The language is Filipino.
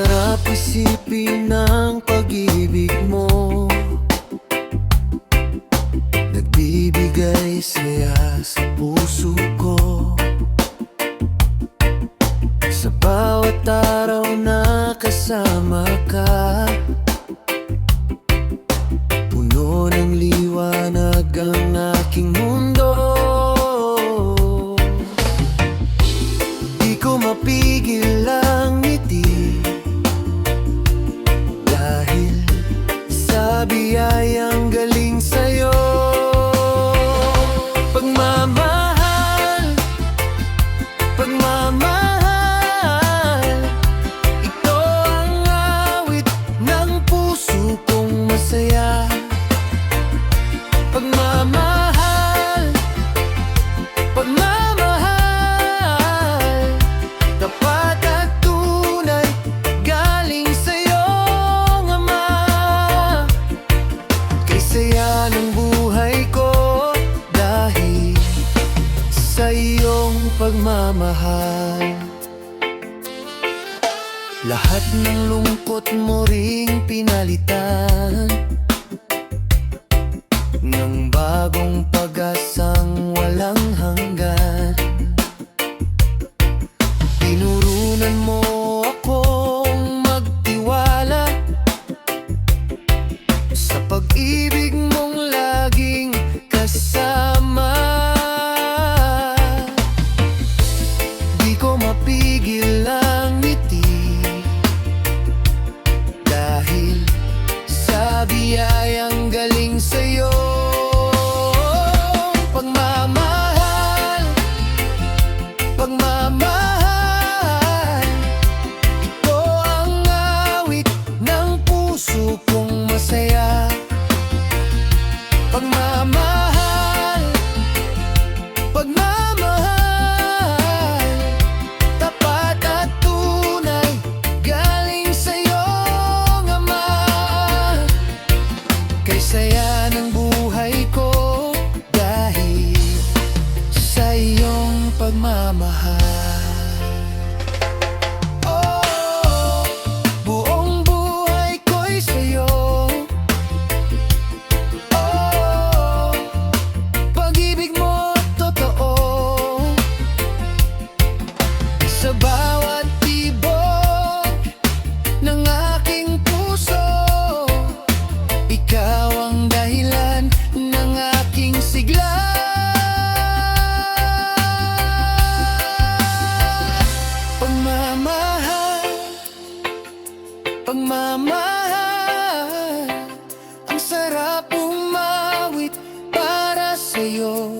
Sarap isipin ng pag-ibig mo. Nagbibigay saya sa puso ko. Sa bawat araw na kasama ka pagmamahal. Lahat ng lungkot mo ring pinalitan. Ng bagong pag-asa pagmamahal Pagmamahal. Pagmamahal. Ang sarap umawit para sa'yo.